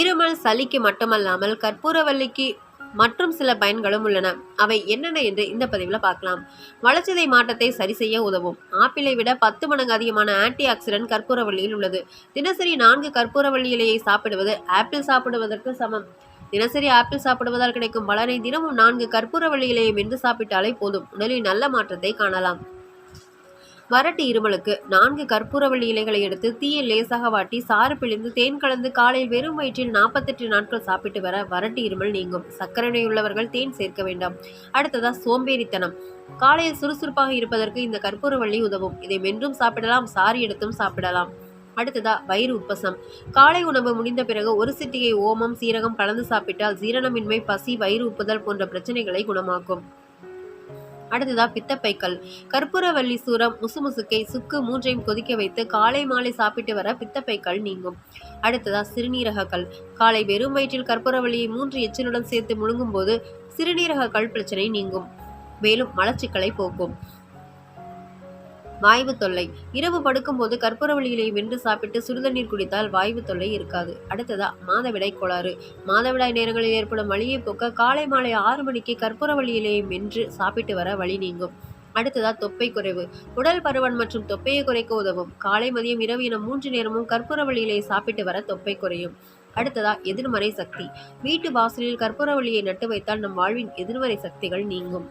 இருமல் சளிக்கு மட்டுமல்லாமல் கற்பூரவல்லிக்கு மற்றும் சில பயன்களும் உள்ளன. அவை என்னென்ன என்று இந்த பதிவில் பார்க்கலாம். வளர்ச்சிதை மாற்றத்தை சரி செய்ய உதவும். ஆப்பிளை விட பத்து மடங்கு அதிகமான ஆன்டி ஆக்சிடென்ட் கற்பூரவள்ளியில் உள்ளது. தினசரி நான்கு கற்பூரவள்ளி இலையை சாப்பிடுவது ஆப்பிள் சாப்பிடுவதற்கு சமம். தினசரி ஆப்பிள் சாப்பிடுவதால் கிடைக்கும் பலனை தினமும் நான்கு கற்பூரவள்ளி இலையை மென்று சாப்பிட்டாலே போதும். உடலில் நல்ல மாற்றத்தை காணலாம். வறட்டு இருமலுக்கு நான்கு கற்பூரவள்ளி இலைகளை எடுத்து தீயில் லேசாக வாட்டி சாறு பிழிந்து தேன் கலந்து காலையில் வெறும் வயிற்றில் நாற்பத்தெட்டு நாட்கள் சாப்பிட்டு வர வறட்டு இருமல் நீங்கும். சர்க்கரை நோய் உள்ளவர்கள் தேன் சேர்க்க வேண்டாம். அடுத்ததா சோம்பேறித்தனம். காலையில் சுறுசுறுப்பாக இருப்பதற்கு இந்த கற்பூரவள்ளி உதவும். இதை மென்றும் சாப்பிடலாம் சாறு எடுத்தும் சாப்பிடலாம். அடுத்ததா வயிறு உப்பசம். காலை உணவு முடிந்த பிறகு ஒரு சிட்டிகை ஓமம் சீரகம் கலந்து சாப்பிட்டால் ஜீரணமின்மை பசி வயிறு உப்புதல் போன்ற பிரச்சனைகளை குணமாக்கும். அடுத்ததா பித்தப்பைக்கல். கற்பூரவள்ளி சூரம் முசுமுசுக்கை சுக்கு மூன்றையும் கொதிக்க வைத்து காலை மாலை சாப்பிட்டு வர பித்தப்பைக்கல் நீங்கும். அடுத்ததா சிறுநீரக கல் காலை வெறும் வயிற்றில் கற்பூரவள்ளியை மூன்று எச்சிலுடன் சேர்த்து முழுங்கும் போது சிறுநீரக கல் பிரச்சனை நீங்கும். மேலும் மலச்சிக்கலை போக்கும். வாய்வு தொல்லை. இரவு படுக்கும்போது கற்பூரவள்ளியிலை வென்று சாப்பிட்டு சுடுதண்ணீர் குடித்தால் வாய்வு தொல்லை இருக்காது. அடுத்ததா மாதவிடாய் கோளாறு. மாதவிடாய் நேரங்களில் ஏற்படும் வழியை போக்க காலை மாலை ஆறு மணிக்கு கற்பூர இலையை மென்று சாப்பிட்டு வர வழி நீங்கும். அடுத்ததா தொப்பை குறைவு. உடல் பருவன் மற்றும் தொப்பையை குறைக்க உதவும். காலை மதியம் இரவு என மூன்று நேரமும் கற்பூர இலையை சாப்பிட்டு வர தொப்பை குறையும். அடுத்ததா எதிர்மறை சக்தி. வீட்டு வாசலில் கற்பூரவள்ளியை நட்டு வைத்தால் நம் வாழ்வின் எதிர்மறை சக்திகள் நீங்கும்.